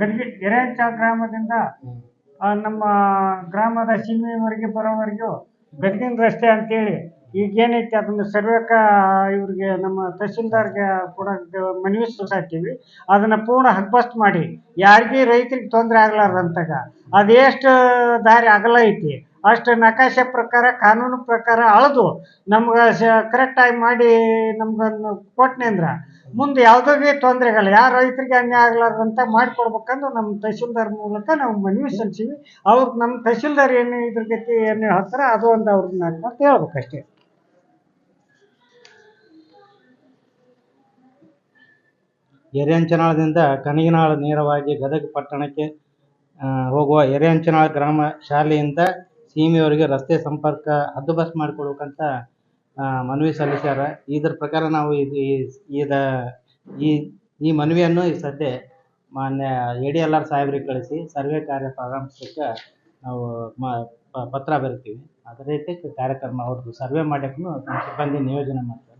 ಗದಗಿ ಗೆರೆಹಚ್ಚ ಗ್ರಾಮದಿಂದ ನಮ್ಮ ಗ್ರಾಮದ ಸೀಮೆವರೆಗೆ ಬರೋವರೆಗೂ ಗದ್ದಿನ ರಸ್ತೆ ಅಂತೇಳಿ ಈಗ ಏನೈತಿ ಅದನ್ನ ಸರ್ವೇಕ ಇವ್ರಿಗೆ ನಮ್ಮ ತಹಸೀಲ್ದಾರ್ಗೆ ಕೂಡ ಮನವಿ ಸಲ್ಲಿಸಾತೀವಿ. ಅದನ್ನ ಪೂರ್ಣ ಹಗ್ಬಸ್ಟ್ ಮಾಡಿ. ಯಾರಿಗೆ ರೈತರಿಗೆ ತೊಂದರೆ ಆಗ್ಲಾರ್ದಂತಾಗ, ಅದೆಷ್ಟು ದಾರಿ ಅಗಲ ಐತಿ ಅಷ್ಟು ನಕಾಶೆ ಪ್ರಕಾರ, ಕಾನೂನು ಪ್ರಕಾರ ಅಳೆದು ನಮ್ಗೆ ಕರೆಕ್ಟಾಗಿ ಮಾಡಿ ನಮ್ಗನ್ನು ಕೊಟ್ನೆ ಅಂದ್ರ ಮುಂದೆ ಯಾವುದೋ ತೊಂದರೆ ಆಗಲ್ಲ ಯಾರ ರೈತರಿಗೆ ಅನ್ಯಾಯ ಆಗ್ಲಾರ್ದಂತ ಮಾಡಿಕೊಡ್ಬೇಕಂದ್ರೆ ನಮ್ಮ ತಹಸೀಲ್ದಾರ್ ಮೂಲಕ ನಾವು ಮನವಿ ಸಲ್ಲಿಸೀವಿ. ಅವ್ರು ನಮ್ಮ ತಹಸೀಲ್ದಾರ್ ಏನು ಇದ್ರ ಗತಿ ಏನು ಹೇಳ್ತಾರೆ ಅದು ಒಂದು ಅವ್ರನ್ನ ಮತ್ತೆ ಹೇಳ್ಬೇಕಷ್ಟೇ. ಎರೆಹಂಚನಾಳದಿಂದ ಕನಗಿನಾಳ ನೇರವಾಗಿ ಗದಗ ಪಟ್ಟಣಕ್ಕೆ ಹೋಗುವ ಎರೆಹಂಚನಾಳ ಗ್ರಾಮ ಶಾಲೆಯಿಂದ ಸೀಮೆಯವರೆಗೆ ರಸ್ತೆ ಸಂಪರ್ಕ ಹದ್ದುಬಸ್ತ್ ಮಾಡಿಕೊಡ್ಬೇಕಂತ ಆ, ಮನವಿ ಸಲ್ಲಿಸ್ಯಾರ. ಇದ್ರ ಪ್ರಕಾರ ನಾವು ಇದು ಈ- ಇದ ಈ ಈ ಮನವಿಯನ್ನು ಈ ಸದ್ಯ ಮಾನ್ಯ ಎ ಡಿ ಎಲ್ ಆರ್ ಸಾಹೇಬ್ರಿಗೆ ಕಳಿಸಿ ಸರ್ವೆ ಕಾರ್ಯ ಪ್ರಾರಂಭಿಸೋಕೆ ನಾವು ಮ ಪತ್ರ ಬರಿತೀವಿ. ಅದೇ ರೀತಿ ಕಾರ್ಯಕ್ರಮ ಅವ್ರದ್ದು ಸರ್ವೆ ನಮ್ಮ ಸಿಬ್ಬಂದಿ ನಿಯೋಜನೆ ಮಾಡ್ತಾರೆ.